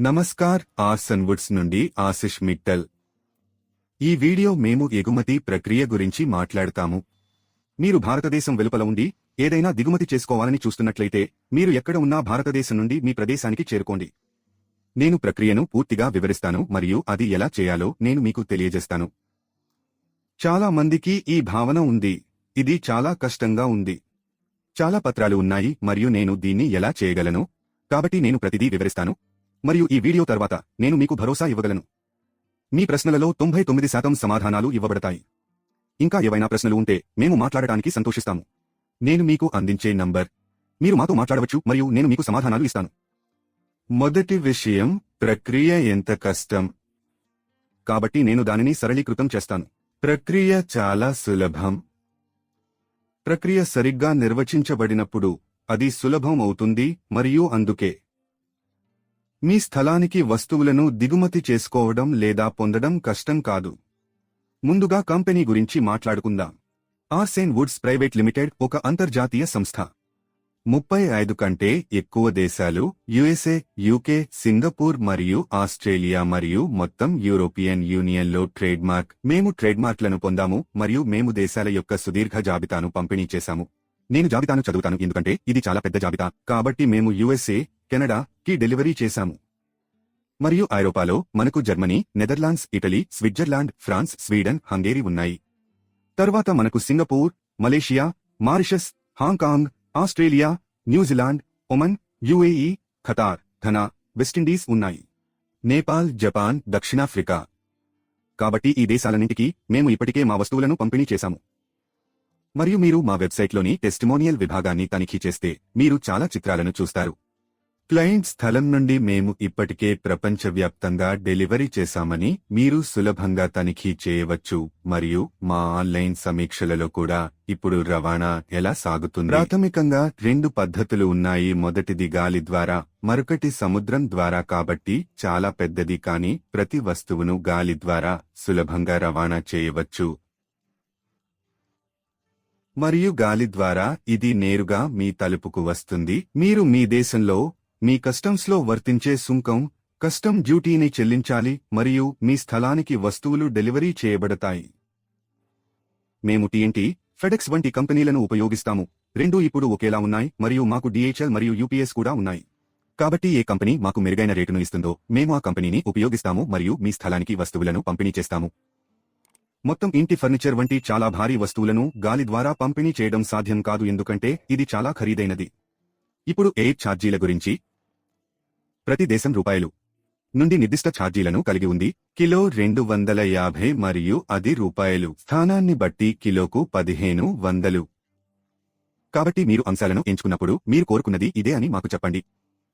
Namaskar arson Woods నుండి ఆశిష్ మిట్టల్. ఈ video మేము ఎగుమతి ప్రక్రియ గురించి మాట్లాడతాము. మీరు భారతదేశం వెలుపల ఉండి ఏదైనా దిగుమతి చేసుకోవాలని చూస్తున్నట్లయితే మీరు ఎక్కడ ఉన్నా భారతదేశం నుండి మీ ప్రదేశానికి చేరుకోండి. నేను ప్రక్రియను పూర్తిగా వివరిస్తాను మరియు అది ఎలా చేయాలో నేను మీకు తెలియజేస్తాను. చాలా మందికి ఈ భావన ఉంది. ఇది చాలా కష్టంగా ఉంది. చాలా పత్రాలు ఉన్నాయి మరియు నేను దీన్ని ఎలా చేయగలను? కాబట్టి నేను ప్రతిదీ వివరిస్తాను. మరియు ఈ వీడియో తర్వాత నేను మీకు భరోసా ఇవ్వగలను. మీ ప్రశ్నలలో తొంభై తొమ్మిది శాతం సమాధానాలు ఇవ్వబడతాయి. ఇంకా ఏవైనా ప్రశ్నలు ఉంటే మేము మాట్లాడటానికి సంతోషిస్తాము. నేను మీకు అందించే నంబర్. మీరు మాతో మాట్లాడవచ్చు మరియు నేను మీకు సమాధానాలు ఇస్తాను. మొదటి విషయం ప్రక్రియ ఎంత కష్టం? కాబట్టి నేను దానిని సరళీకృతం చేస్తాను. ప్రక్రియ చాలా సులభం. ప్రక్రియ సరిగ్గా నిర్వచించబడినప్పుడు అది సులభం అవుతుంది మరియు అందుకే మీ స్థలానికి వస్తువులను దిగుమతి చేసుకోవడం లేదా పొందడం కష్టం కాదు. ముందుగా కంపెనీ గురించి మాట్లాడుకుందాం. ఆర్సేన్ వుడ్స్ ప్రైవేట్ లిమిటెడ్ ఒక అంతర్జాతీయ సంస్థ. ముప్పై ఐదు కంటే ఎక్కువ దేశాలు యుఎస్ఏ యూకే సింగపూర్ మరియు ఆస్ట్రేలియా మరియు మొత్తం యూరోపియన్ యూనియన్లో ట్రేడ్ మార్క్ మేము ట్రేడ్ మార్క్లను పొందాము మరియు మేము దేశాల యొక్క సుదీర్ఘ జాబితాను పంపిణీ చేశాము. నేను జాబితాను చదువుతాను ఎందుకంటే ఇది చాలా పెద్ద జాబితా కాబట్టి మేము యుఎస్ఏ కెనడా కి డెలివరీ చేశాము. మరియు ఐరోపాలో మనకు Germany Netherlands Italy Switzerland France Sweden Hungary ఉన్నాయి. తర్వాత మనకు Singapore Malaysia Mauritius Hong Kong Australia New Zealand Oman UAE Qatar Ghana West Indies ఉన్నాయి. నేపాల్ జపాన్ దక్షిణాఫ్రికా. కాబట్టి ఈ దేశాలన్నింటికీ మేము ఇప్పటికే మా వస్తువులను పంపిణీ చేశాము. మరియు మీరు మా వెబ్సైట్లోని టెస్టిమోనియల్ విభాగాన్ని తనిఖీ చేస్తే మీరు చాలా చిత్రాలను చూస్తారు. క్లయింట్ స్థలం నుండి మేము ఇప్పటికే ప్రపంచవ్యాప్తంగా డెలివరీ చేశామని మీరు సులభంగా తనిఖీ చేయవచ్చు మరియు మా ఆన్లైన్ సమీక్షలలో కూడా ఇప్పుడు రవాణా ఎలా సాగుతుంది? ప్రాథమికంగా రెండు పద్ధతులు ఉన్నాయి. మొదటిది గాలి ద్వారా మరొకటి సముద్రం ద్వారా కాబట్టి చాలా పెద్దది కానీ ప్రతి వస్తువును గాలి ద్వారా సులభంగా రవాణా చేయవచ్చు. మరియు గాలి ద్వారా ఇది నేరుగా మీ తలుపుకు వస్తుంది. మీరు మీ దేశంలో మీ కస్టమ్స్లో వర్తించే సుంకం కస్టమ్ డ్యూటీని చెల్లించాలి మరియు మీ స్థలానికి వస్తువులు డెలివరీ చేయబడతాయి. మేము టీఎన్టీ ఫెడెక్స్ వంటి కంపెనీలను ఉపయోగిస్తాము. రెండూ ఇప్పుడు ఒకేలా ఉన్నాయి మరియు మాకు డిహెచ్ఎల్ మరియు యూపీఎస్ కూడా ఉన్నాయి. కాబట్టి ఏ కంపెనీ మాకు మెరుగైన రేటును ఇస్తుందో మేము ఆ కంపెనీని ఉపయోగిస్తాము మరియు మీ స్థలానికి వస్తువులను పంపిణీ చేస్తాము. మొత్తం ఇంటి ఫర్నిచర్ వంటి చాలా భారీ వస్తువులను గాలి ద్వారా పంపిణీ చేయడం సాధ్యం కాదు ఎందుకంటే ఇది చాలా ఖరీదైనది. ఇప్పుడు ఎయిర్ ఛార్జీల గురించి ప్రతి దేశం రూపాయలు. నుండి నిర్దిష్ట ఛార్జీలను కలిగి ఉంది. కిలో రెండు వందల యాభై మరియు అది రూపాయలు. స్థానాన్ని బట్టి కిలోకు పదిహేను వందలు. కాబట్టి మీరు అంశాలను ఎంచుకున్నప్పుడు మీరు కోరుకున్నది ఇదే అని మాకు చెప్పండి.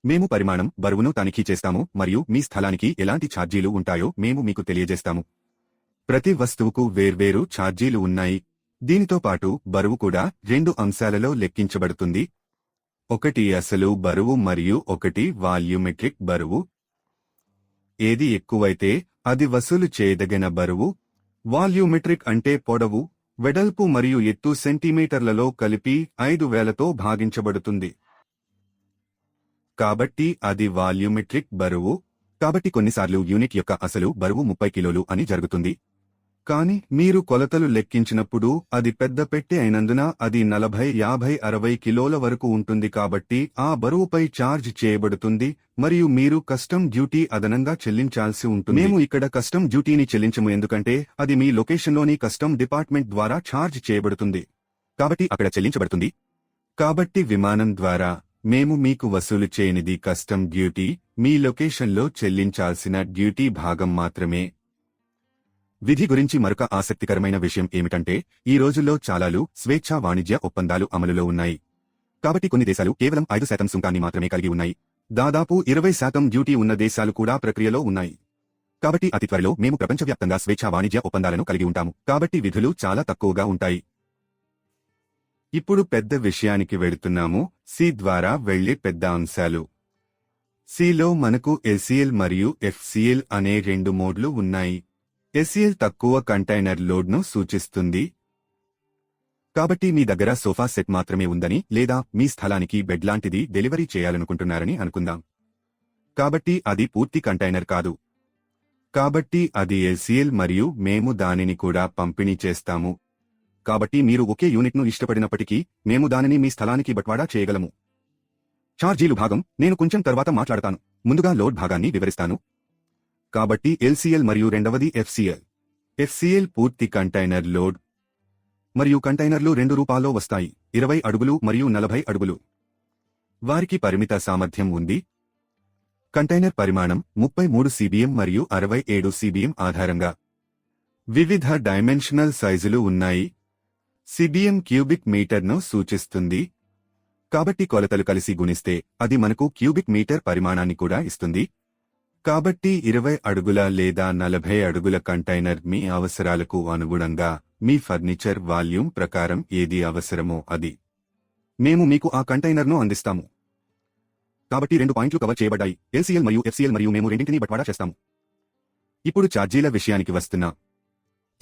మేము పరిమాణం బరువును తనిఖీ చేస్తాము మరియు మీ స్థలానికి ఎలాంటి ఛార్జీలు ఉంటాయో మేము మీకు తెలియజేస్తాము. ప్రతి వస్తువుకు వేర్వేరు ఛార్జీలు ఉన్నాయి. దీనితో పాటు బరువు కూడా రెండు అంశాలలో లెక్కించబడుతుంది. ఒకటి అసలు బరువు మరియు ఒకటి వాల్యూమెట్రిక్ బరువు. ఏది ఎక్కువైతే అది వసూలు చేయదగిన బరువు. వాల్యూమెట్రిక్ అంటే పొడవు వెడల్పు మరియు ఎత్తు సెంటీమీటర్లలో కలిపి ఐదు వేలతో భాగించబడుతుంది. కాబట్టి అది వాల్యూమెట్రిక్ బరువు. కాబట్టి కొన్నిసార్లు యూనిట్ యొక్క అసలు బరువు ముప్పై కిలోలు అని జరుగుతుంది. కానీ మీరు కొలతలు లెక్కించినప్పుడు అది పెద్ద పెట్టె అయినందున అది నలభై యాభై అరవై కిలోల వరకు ఉంటుంది కాబట్టి ఆ బరువుపై ఛార్జ్ చేయబడుతుంది మరియు మీరు కస్టమ్ డ్యూటీ అదనంగా చెల్లించాల్సి ఉంటుంది. మేము ఇక్కడ కస్టమ్ డ్యూటీని చెల్లించము ఎందుకంటే అది మీ లొకేషన్లోని కస్టమ్ డిపార్ట్మెంట్ ద్వారా ఛార్జ్ చేయబడుతుంది కాబట్టి అక్కడ చెల్లించబడుతుంది. కాబట్టి విమానం ద్వారా మేము మీకు వసూలు చేయనిది కస్టమ్ డ్యూటీ మీ లొకేషన్లో చెల్లించాల్సిన డ్యూటీ భాగం మాత్రమే. విధి గురించి మరొక ఆసక్తికరమైన విషయం ఏమిటంటే ఈ రోజుల్లో చాలాలు స్వేచ్ఛా వాణిజ్య ఒప్పందాలు అమలులో ఉన్నాయి. కాబట్టి కొన్ని దేశాలు కేవలం ఐదు శాతం సుంకాన్ని మాత్రమే కలిగి ఉన్నాయి. దాదాపు ఇరవై శాతం డ్యూటీ ఉన్న దేశాలు కూడా ప్రక్రియలో ఉన్నాయి. కాబట్టి అతి త్వరలో మేము ప్రపంచవ్యాప్తంగా స్వేచ్ఛా వాణిజ్య ఒప్పందాలను కలిగి ఉంటాము. కాబట్టి విధులు చాలా తక్కువగా ఉంటాయి. ఇప్పుడు పెద్ద విషయానికి వెళుతున్నాము. సి ద్వారా వెళ్ళే పెద్ద అంశాలు. సిలో మనకు ఎల్సిఎల్ మరియు ఎఫ్సీఎల్ అనే రెండు మోడ్లు ఉన్నాయి. ఎస్ఈఎల్ తక్కువ కంటైనర్ లోడ్ను సూచిస్తుంది. కాబట్టి మీ దగ్గర సోఫా సెట్ మాత్రమే ఉందని లేదా మీ స్థలానికి బెడ్ లాంటిది డెలివరీ చేయాలనుకుంటున్నారని అనుకుందాం. కాబట్టి అది పూర్తి కంటైనర్ కాదు. కాబట్టి అది ఎల్సీఎల్ మరియు మేము దానిని కూడా పంపిణీ చేస్తాము. కాబట్టి మీరు ఒకే యూనిట్ను ఇష్టపడినప్పటికీ మేము దానిని మీ స్థలానికి బట్వాడా చేయగలము. ఛార్జీలు భాగం నేను కొంచెం తర్వాత మాట్లాడతాను. ముందుగా లోడ్ భాగాన్ని వివరిస్తాను. కాబట్టి ఎల్సీఎల్ మరియు రెండవది ఎఫ్సీఎల్. ఎఫ్సీఎల్ పూర్తి కంటైనర్ లోడ్ మరియు కంటైనర్లు రెండు రూపాల్లో వస్తాయి. ఇరవై అడుగులు మరియు నలభై అడుగులు. వారికి పరిమిత సామర్థ్యం ఉంది. కంటైనర్ పరిమాణం ముప్పై మూడు సిబిఎం మరియు అరవై ఏడు సిబిఎం ఆధారంగా. వివిధ డైమెన్షనల్ సైజులు ఉన్నాయి. సిబిఎం క్యూబిక్ మీటర్ను సూచిస్తుంది. కాబట్టి కొలతలు కలిసి గుణిస్తే అది మనకు క్యూబిక్ మీటర్ పరిమాణాన్ని కూడా ఇస్తుంది. కాబట్టి ఇరవై అడుగుల లేదా నలభై అడుగుల కంటైనర్ మీ అవసరాలకు అనుగుణంగా మీ ఫర్నిచర్ వాల్యూమ్ ప్రకారం ఏది అవసరమో అది. మేము మీకు ఆ కంటైనర్ను అందిస్తాము. కాబట్టి రెండు పాయింట్లు కవర్ చేయబడ్డాయి. ఎల్సీఎల్ మరియు ఎఫ్సీఎల్ మరియు మేము రెండింటినీ బట్వాడా చేస్తాము. ఇప్పుడు ఛార్జీల విషయానికి వస్తున్నా.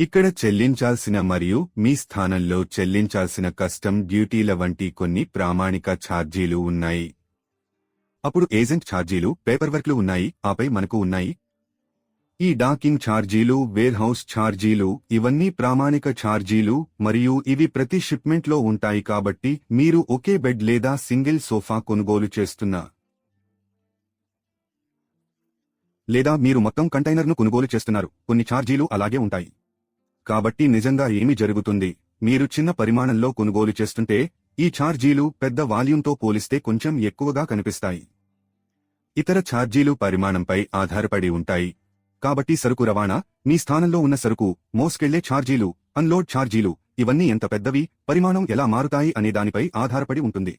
ఇక్కడ చెల్లించాల్సిన మరియు మీ స్థానంలో చెల్లించాల్సిన కస్టమ్ డ్యూటీల వంటి కొన్ని ప్రామాణిక ఛార్జీలు ఉన్నాయి. అప్పుడు ఏజెంట్ ఛార్జీలు పేపర్ వర్క్లు ఉన్నాయి ఆపై మనకు ఉన్నాయి. ఈ డాకింగ్ ఛార్జీలు వేర్హౌస్ ఛార్జీలు ఇవన్నీ ప్రామాణిక ఛార్జీలు మరియు ఇవి ప్రతి షిప్మెంట్లో ఉంటాయి కాబట్టి మీరు ఒకే బెడ్ లేదా సింగిల్ సోఫా కొనుగోలు చేస్తున్న. లేదా మీరు మొత్తం కంటైనర్ను కొనుగోలు చేస్తున్నారు కొన్ని ఛార్జీలు అలాగే ఉంటాయి. కాబట్టి నిజంగా ఏమి జరుగుతుంది? మీరు చిన్న పరిమాణంలో కొనుగోలు చేస్తుంటే ఈ ఛార్జీలు పెద్ద వాల్యూమ్తో పోలిస్తే కొంచెం ఎక్కువగా కనిపిస్తాయి. ఇతర ఛార్జీలు పరిమాణంపై ఆధారపడి ఉంటాయి. కాబట్టి సరుకు రవాణా నీ స్థానంలో ఉన్న సరుకు మోసుకెళ్ళే ఛార్జీలు అన్లోడ్ ఛార్జీలు ఇవన్నీ ఎంత పెద్దవి పరిమాణం ఎలా మారుతాయి అనే దానిపై ఆధారపడి ఉంటుంది.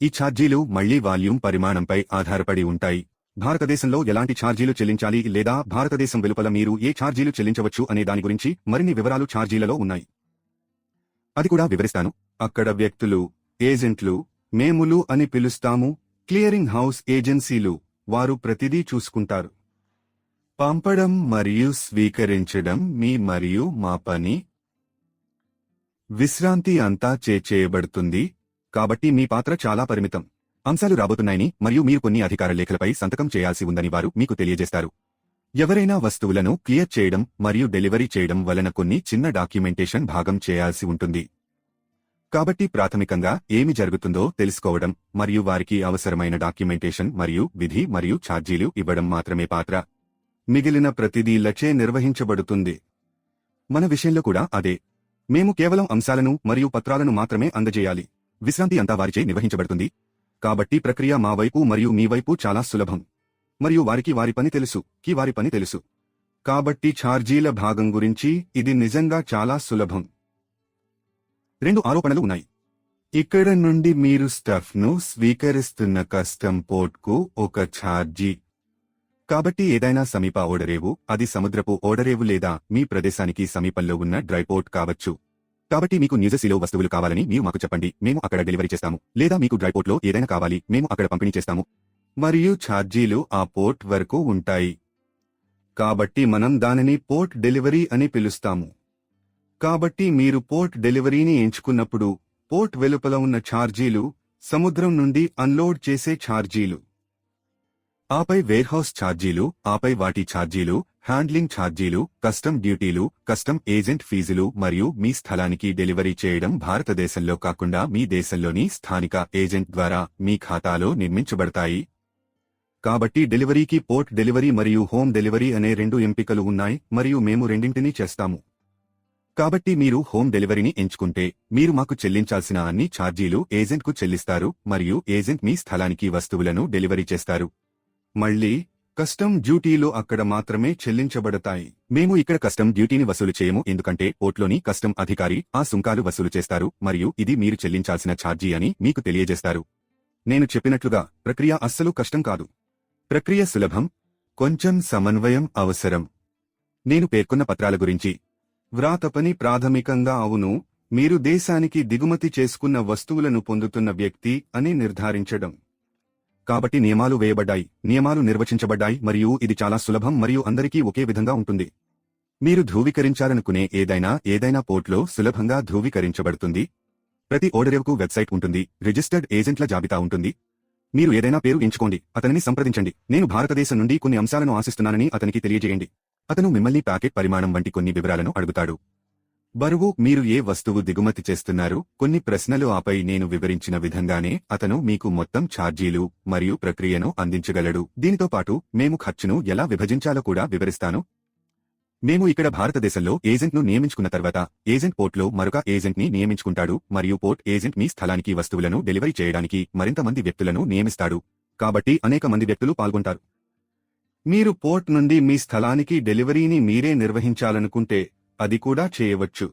ఈ ఛార్జీలు మళ్ళీ వాల్యూమ్ పరిమాణంపై ఆధారపడి ఉంటాయి. భారతదేశంలో ఎలాంటి ఛార్జీలు చెల్లించాలి లేదా భారతదేశం వెలుపల మీరు ఏ ఛార్జీలు చెల్లించవచ్చు అనే దాని గురించి మరిన్ని వివరాలు ఛార్జీలలో ఉన్నాయి. అది కూడా వివరిస్తాను. అక్కడ వ్యక్తులు ఏజెంట్లు మేములు అని పిలుస్తాము. క్లియరింగ్ హౌస్ ఏజెన్సీలు వారు ప్రతిదీ చూసుకుంటారు. పంపడం మరియు స్వీకరించడం మీ మరియు మా పని. విశ్రాంతి అంతా చేచేయబడుతుంది కాబట్టి మీ పాత్ర చాలా పరిమితం. అంశాలు రాబోతున్నాయని మరియు మీరు కొన్ని అధికార లేఖలపై సంతకం చేయాల్సి ఉందని వారు మీకు తెలియజేస్తారు. ఎవరైనా వస్తువులను క్లియర్ చేయడం మరియు డెలివరీ చేయడం వలన కొన్ని చిన్న డాక్యుమెంటేషన్ భాగం చేయాల్సి ఉంటుంది. కాబట్టి ప్రాథమికంగా ఏమి జరుగుతుందో తెలుసుకోవడం మరియు వారికి అవసరమైన డాక్యుమెంటేషన్ మరియు విధి మరియు ఛార్జీలు ఇవ్వడం మాత్రమే పాత్ర మిగిలిన ప్రతిదీ లచే నిర్వహించబడుతుంది. మన విషయంలో కూడా అదే. మేము కేవలం అంశాలను మరియు పత్రాలను మాత్రమే అందజేయాలి. విశ్రాంతి అంతా వారిచే నిర్వహించబడుతుంది. కాబట్టి ప్రక్రియ మా వైపు మరియు మీ వైపు చాలా సులభం. మరియు వారికి వారి పని తెలుసు. కి వారి పని తెలుసు. కాబట్టి ఛార్జీల భాగం గురించి ఇది నిజంగా చాలా సులభం. రెండు ఆరోపణలు ఉన్నాయి. ఇక్కడ నుండి మీరు స్టఫ్ను స్వీకరిస్తున్న కస్టమ్ పోర్ట్కు ఒక ఛార్జీ. కాబట్టి ఏదైనా సమీప ఓడరేవు అది సముద్రపు ఓడరేవు లేదా మీ ప్రదేశానికి సమీపంలో ఉన్న డ్రైపోర్ట్ కావచ్చు. కాబట్టి మీకు న్యూజెర్సీలో వస్తువులు కావాలని మీరు మాకు చెప్పండి మేము అక్కడ డెలివరీ చేస్తాము. లేదా మీకు డ్రైపోర్ట్లో ఏదైనా కావాలి మేము అక్కడ పంపిణీ చేస్తాము. మరియు ఛార్జీలు ఆ పోర్ట్ వరకు ఉంటాయి. కాబట్టి మనం దానిని పోర్ట్ డెలివరీ అని పిలుస్తాము. కాబట్టి మీరు పోర్ట్ డెలివరీని ఎంచుకున్నప్పుడు పోర్ట్ వెలుపల ఉన్న ఛార్జీలు సముద్రం నుండి అన్లోడ్ చేసే ఛార్జీలు. ఆపై వేర్హౌస్ ఛార్జీలు ఆపై వాటి ఛార్జీలు హ్యాండ్లింగ్ ఛార్జీలు కస్టమ్ డ్యూటీలు కస్టమ్ ఏజెంట్ ఫీజులు మరియు మీ స్థలానికి డెలివరీ చేయడం భారతదేశంలో కాకుండా మీ దేశంలోని స్థానిక ఏజెంట్ ద్వారా మీ ఖాతాలో నిర్మించబడతాయి. కాబట్టి డెలివరీకి పోర్ట్ డెలివరీ మరియు హోమ్ డెలివరీ అనే రెండు ఎంపికలు ఉన్నాయి మరియు మేము రెండింటినీ చేస్తాము. కాబట్టి మీరు హోమ్ డెలివరీని ఎంచుకుంటే మీరు మాకు చెల్లించాల్సిన అన్ని ఛార్జీలు ఏజెంట్కు చెల్లిస్తారు మరియు ఏజెంట్ మీ స్థలానికి వస్తువులను డెలివరీ చేస్తారు. మళ్ళీ కస్టమ్ డ్యూటీలు అక్కడ మాత్రమే చెల్లించబడతాయి. మేము ఇక్కడ కస్టమ్ డ్యూటీని వసూలు చేయము ఎందుకంటే పోర్ట్లోని కస్టమ్ అధికారి ఆ సుంకాలు వసూలు చేస్తారు మరియు ఇది మీరు చెల్లించాల్సిన ఛార్జీ అని మీకు తెలియజేస్తారు. నేను చెప్పినట్లుగా ప్రక్రియ అస్సలు కష్టం కాదు. ప్రక్రియ సులభం కొంచెం సమన్వయం అవసరం. నేను పేర్కొన్న పత్రాల గురించి వ్రాతపని ప్రాథమికంగా అవును మీరు దేశానికి దిగుమతి చేసుకున్న వస్తువులను పొందుతున్న వ్యక్తి అని నిర్ధారించడం. కాబట్టి నియమాలు వేయబడ్డాయి నియమాలు నిర్వచించబడ్డాయి మరియు ఇది చాలా సులభం మరియు అందరికీ ఒకే విధంగా ఉంటుంది. మీరు ధృవీకరించాలనుకునే ఏదైనా ఏదైనా పోర్ట్లో సులభంగా ధృవీకరించబడుతుంది. ప్రతి ఓడరేవుకు వెబ్సైట్ ఉంటుంది రిజిస్టర్డ్ ఏజెంట్ల జాబితా ఉంటుంది. మీరు ఏదైనా పేరు ఎంచుకోండి అతనిని సంప్రదించండి. నేను భారతదేశం నుండి కొన్ని అంశాలను ఆశిస్తున్నానని అతనికి తెలియజేయండి. అతను మిమ్మల్ని ప్యాకెట్ పరిమాణం వంటి కొన్ని వివరాలను అడుగుతాడు. బరువు మీరు ఏ వస్తువు దిగుమతి చేస్తున్నారు? కొన్ని ప్రశ్నలు ఆపై నేను వివరించిన విధంగానే అతను మీకు మొత్తం ఛార్జీలు మరియు ప్రక్రియను అందించగలడు. దీనితో పాటు మేము ఖర్చును ఎలా విభజించాలో కూడా వివరిస్తాను. మేము ఇక్కడ భారతదేశంలో ఏజెంట్ను నియమించుకున్న తర్వాత ఏజెంట్ పోర్ట్లో మరొక ఏజెంట్ని నియమించుకుంటాడు మరియు పోర్ట్ ఏజెంట్ మీ స్థలానికి వస్తువులను డెలివరీ చేయడానికి మరింత మంది వ్యక్తులను నియమిస్తాడు. కాబట్టి అనేక మంది వ్యక్తులు పాల్గొంటారు. మీరు పోర్ట్ నుండి మీ స్థలానికి డెలివరీని మీరే నిర్వహించాలనుకుంటే అది కూడా చేయవచ్చు.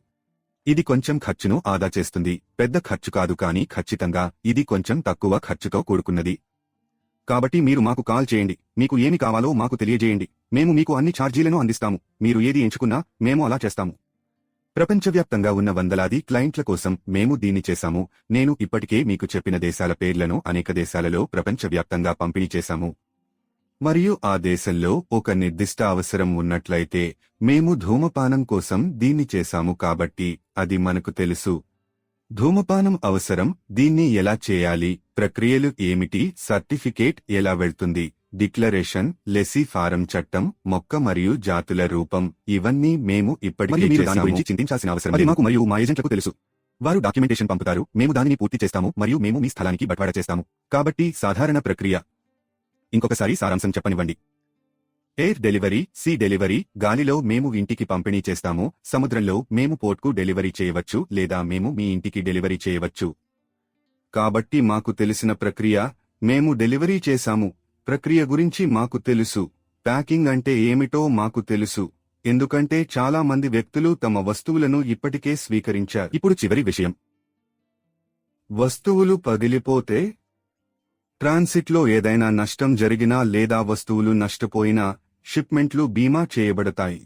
ఇది కొంచెం ఖర్చును ఆదా చేస్తుంది. పెద్ద ఖర్చు కాదు కానీ ఖచ్చితంగా ఇది కొంచెం తక్కువ ఖర్చుతో కూడుకున్నది. కాబట్టి మీరు మాకు కాల్ చేయండి. మీకు ఏమి కావాలో మాకు తెలియజేయండి. మేము మీకు అన్ని ఛార్జీలను అందిస్తాము. మీరు ఏది ఎంచుకున్నా మేము అలా చేస్తాము. ప్రపంచవ్యాప్తంగా ఉన్న వందలాది క్లయింట్ల కోసం మేము దీన్ని చేశాము. నేను ఇప్పటికే మీకు చెప్పిన దేశాల పేర్లను అనేక దేశాలలో ప్రపంచవ్యాప్తంగా పంపిణీ చేశాము. మరియు ఆ దేశంలో ఒక నిర్దిష్ట అవసరం ఉన్నట్లయితే మేము ధూమపానం కోసం దీన్ని చేశాము కాబట్టి అది మనకు తెలుసు. ధూమపానం అవసరం దీన్ని ఎలా చేయాలి ప్రక్రియలు ఏమిటి సర్టిఫికేట్ ఎలా వెళ్తుంది డిక్లరేషన్ లెసీ ఫారం చట్టం మొక్క మరియు జాతుల రూపం ఇవన్నీ మేము ఇప్పటికే చింతించాల్సిన అవసరం అది. మాకు మరియు మా ఏజెంట్లకు తెలుసు. వారు డాక్యుమెంటేషన్ పంపుతారు మేము దానిని పూర్తి చేస్తాము మరియు మేము మీ స్థలానికి బట్వాడా చేస్తాము. కాబట్టి సాధారణ ప్రక్రియ. ఇంకొకసారి సారాంశం చెప్పనివ్వండి. ఎయిర్ డెలివరీ సీ డెలివరీ గాలిలో మేము ఇంటికి పంపిణీ చేస్తాము సముద్రంలో మేము పోర్ట్కు డెలివరీ చేయవచ్చు లేదా మేము మీ ఇంటికి డెలివరీ చేయవచ్చు. కాబట్టి మాకు తెలిసిన ప్రక్రియ మేము డెలివరీ చేశాము. ప్రక్రియ గురించి మాకు తెలుసు. ప్యాకింగ్ అంటే ఏమిటో మాకు తెలుసు. ఎందుకంటే చాలా మంది వ్యక్తులు తమ వస్తువులను ఇప్పటికే స్వీకరించారు. ఇప్పుడు చివరి విషయం. వస్తువులు పగిలిపోతే ట్రాన్సిట్లో ఏదైనా నష్టం జరిగినా లేదా వస్తువులు నష్టపోయినా షిప్మెంట్లు బీమా చేయబడతాయి.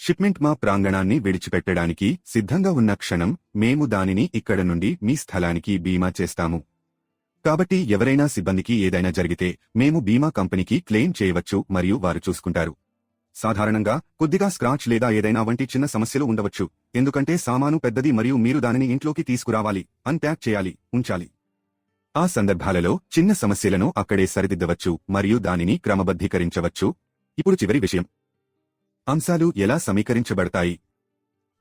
షిప్మెంట్ మా ప్రాంగణాన్ని విడిచిపెట్టడానికి సిద్ధంగా ఉన్న క్షణం మేము దానిని ఇక్కడ నుండి మీ స్థలానికి బీమా చేస్తాము. కాబట్టి ఎవరైనా సిబ్బందికి ఏదైనా జరిగితే మేము బీమా కంపెనీకి క్లెయిమ్ చేయవచ్చు మరియు వారు చూసుకుంటారు. సాధారణంగా కొద్దిగా స్క్రాచ్ లేదా ఏదైనా వంటి చిన్న సమస్యలు ఉండవచ్చు ఎందుకంటే సామాను పెద్దది మరియు మీరు దానిని ఇంట్లోకి తీసుకురావాలి అన్ప్యాక్ చేయాలి ఉంచాలి. ఆ సందర్భాలలో చిన్న సమస్యలను అక్కడే సరిదిద్దవచ్చు మరియు దానిని క్రమబద్ధీకరించవచ్చు. ఇప్పుడు చివరి విషయం. అంశాలు ఎలా సమీకరించబడతాయి?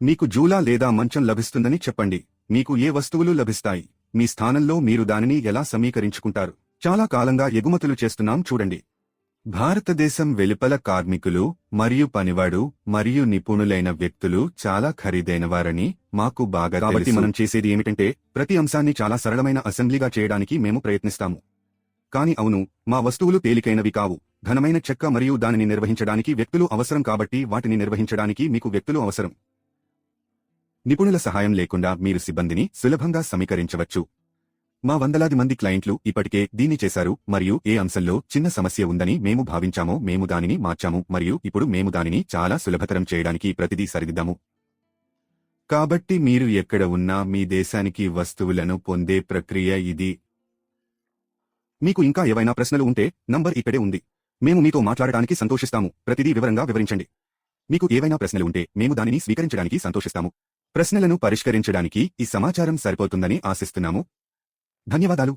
మీకు జూలా లేదా మంచం లభిస్తుందని చెప్పండి. మీకు ఏ వస్తువులు లభిస్తాయి? మీ స్థానంలో మీరు దానిని ఎలా సమీకరించుకుంటారు? చాలా కాలంగా ఎగుమతులు చేస్తున్నాం చూడండి. భారతదేశం వెలుపల కార్మికులు మరియు పనివాడు మరియు నిపుణులైన వ్యక్తులు చాలా ఖరీదైనవారని మాకు బాగా కాబట్టి మనం చేసేది ఏమిటంటే ప్రతి అంశాన్ని చాలా సరళమైన అసెంబ్లీగా చేయడానికి మేము ప్రయత్నిస్తాము. కాని అవును మా వస్తువులు తేలికైనవి కావు. ఘనమైన చెక్క మరియు దానిని నిర్వహించడానికి వ్యక్తులు అవసరం కాబట్టి వాటిని నిర్వహించడానికి మీకు వ్యక్తులు అవసరం. నిపుణుల సహాయం లేకుండా మీరు సిబ్బందిని సులభంగా సమీకరించవచ్చు. మా వందలాది మంది క్లయింట్లు ఇప్పటికే దీన్ని చేశారు మరియు ఏ అంశంలో చిన్న సమస్య ఉందని మేము భావించామో మేము దానిని మార్చాము మరియు ఇప్పుడు మేము దానిని చాలా సులభతరం చేయడానికి ప్రతిదీ సరిదిద్దాము. కాబట్టి మీరు ఎక్కడ ఉన్నా మీ దేశానికి వస్తువులను పొందే ప్రక్రియ ఇది. మీకు ఇంకా ఏవైనా ప్రశ్నలు ఉంటే నంబర్ ఇక్కడే ఉంది. మేము మీతో మాట్లాడటానికి సంతోషిస్తాము. ప్రతిదీ వివరంగా వివరించండి. మీకు ఏవైనా ప్రశ్నలు ఉంటే మేము దానిని స్వీకరించడానికి సంతోషిస్తాము. ప్రశ్నలను పరిష్కరించడానికి ఈ సమాచారం సరిపోతుందని ఆశిస్తున్నాము. ధన్యవాదాలు.